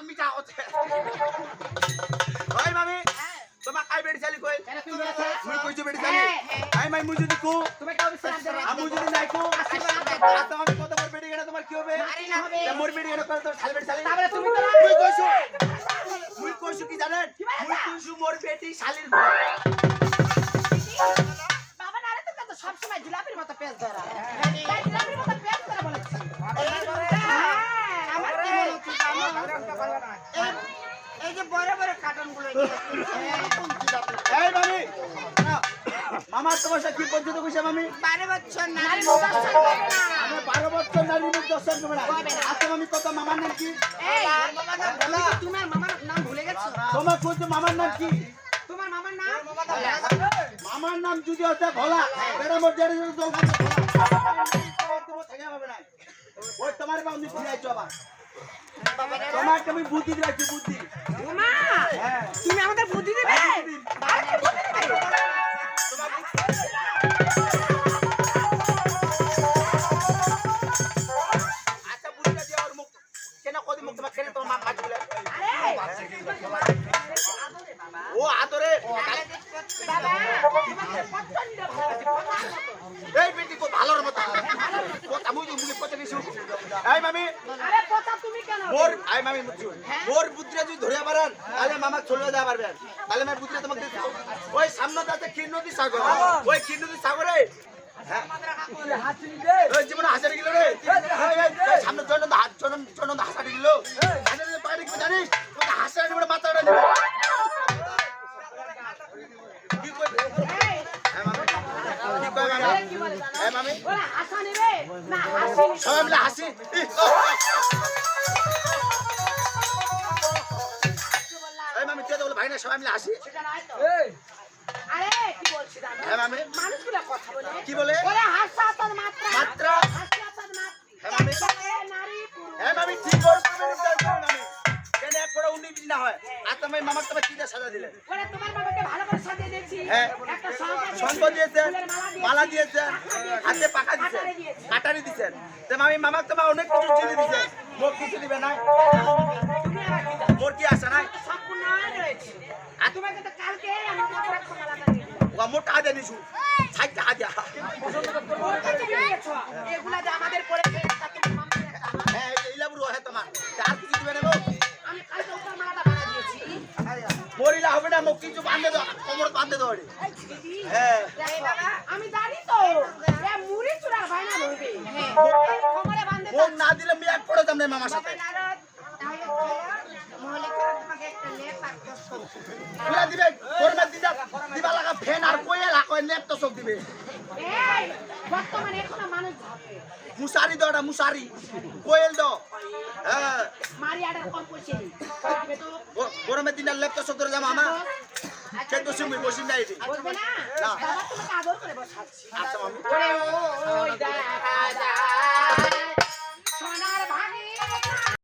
কম মিঠা হচ্ছে ওই মামি হ্যাঁ। তোমার কাই বেড়ি চালি কই মুই কইছো বেড়ি চালি হ্যাঁ, হ্যাঁ। আই মাই মুই যদি কু তুমি কাউ বিশ্রাম দেবে? আমু যদি নাই কু। আর তোমার কত বড় বেড়ি গেলে তোমার কি হবে মারি মোর বেড়ি গেলে কত তোর শালি বেড়ি চালি তারপরে তুমি তো মুই কইছো মুই কইছো কি জানেন মুই কইছো মোর বেটি শালির ঘর বাবা না রে তুমি তো সবসময় জিলাপির মতো পেঁচ ধরা এই- যে বড় বড় কার্টুনগুলো এই মামি মামার তোমার সাথে কি পর্যন্ত কইছে মামি? বারো বছর নারী দর্শন করে। না আমি বারো বছর নারী মুখ দর্শন করবে না। আজকে মামি কত মামার নাম কি? এই মামার নাম ভুলে গেছো তোমার কইছো মামার নাম কি? তোমার মামার নাম? মামার নাম যদি হচ্ছে ভোলা বেড়া মোর জেরে জল খাচ্ছে ভোলা তোমার থেকে হবে না। ওই তোমার বাউন্ডি ফিরে আইছো আবার। তোমার তুমি বুদ্ধি দিয়েছি বুদ্ধি? ওমা হ্যাঁ। তুমি আমাদের বুদ্ধি দেবে? বুদ্ধি- আচ্ছা মুখ মুখ মা ও আদরে। তোমাকে। এই বেটি ভালোর মতো। কথা মুই মুই কথা কিছু এই মামি মোর আই মামি মুচু। মোর বুদ্ধিটা যদি ধরে পারেন তাহলে মামা চলে যেতে পারবেন তাহলে আমি বুদ্ধিটা তোমাকে ওই সামনে আছে কিন্নতি সাগর। ওই কিন্নতি সাগরে। হ্যাঁ। ওই জীবনে হাজার কিলো রে। সামনে জনন হাত কি জানিস মাথাটা দিবে। কি কই এই, হ্যাঁ মামি। সবাই মিলে কি জানো? হ্যাঁ, বলে। কি বলে? মাত্রা। হ্যাঁ, মামি। হ্যাঁ মামি ঠিক করে কেন এক উনি না হয়? আর তুমি মামার তোমার কি সাজা দিলে? ওরা তোমার বাবাকে ভালো করে সাজিয়ে দিয়েছি। হ্যাঁ। শঙ্খ দিয়েছেন মালা দিয়েছেন হাতে পাকা দিয়েছি। কাটারি দিয়েছেন তো মামি মামাক তোমার অনেক কিছু চিনি দিয়েছেন মোর কিছু দিবে না তুমি আবার কি জানো? মোর কি আশা নাই তো সম্পূর্ণ রয়েছে আর তোমাকে তো কালকে আমি তোমাকে একটা মালাটা টাকা দিয়ে নিছু সাইড টাকা দিয়া ওটা তুমি দিয়েছ। এগুলা যে আমাদের একটা আমার। হ্যাঁ এই ইলাবুর হয় তোমার আর কিছু দিবে না আমি কালকে উপর মালাটা বানিয়ে দিয়েছি। মরিলা হবে না মোক কিছু বাঁধে দাও কোমর বাঁধে দাও রে। হ্যাঁ আমি জানি তো এ মুড়ি চূড়ার বায়না ধরবে কোমরে বাঁধে মোক না দিলে আমি এক পড়ে না মামার সাথে পুরা দিবে তো সব দিবে মুসারি না মুসারি। কোয়েল দ হ্যাঁ। তো গরমের দিন লেপ তো সব ধরে যাব আমা। কিন্তু তুমি বসি নাই এটি বলবে না? না। বাবা তোমাকে আদর করে বসাচ্ছি। আচ্ছা মামি।